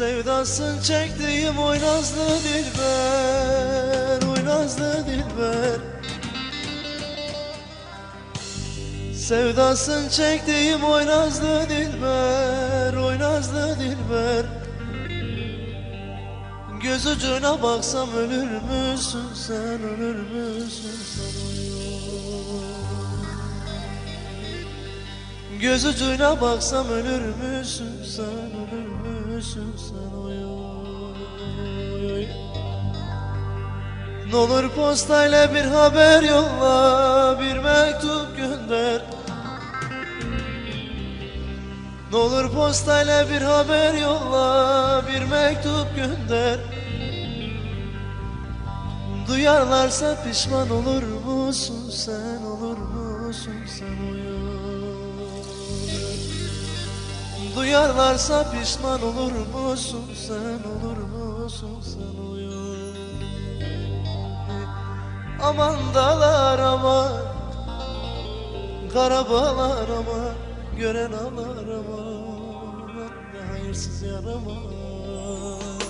Sevdasın çektiğim oynazlı dilber Oynazlı dilber Sevdasın çektiğim oynazlı dilber Oynazlı dilber. Göz ucuna baksam ölür müsün sen ölür müsün sen? Göz ucuna baksam ölür müsün sen ölür müsün sen? Oy oy oy Ne olur postayla bir haber yolla Ne olur postayla bir haber yolla bir mektup gönder. Duyarlarsa pişman olur musun sen olur musun sen oy Duyarlarsa pişman olur musun sen olur musun sen uyu Aman dağlar aman Karabalar aman Gören ağlar aman Ne hayırsız yaraman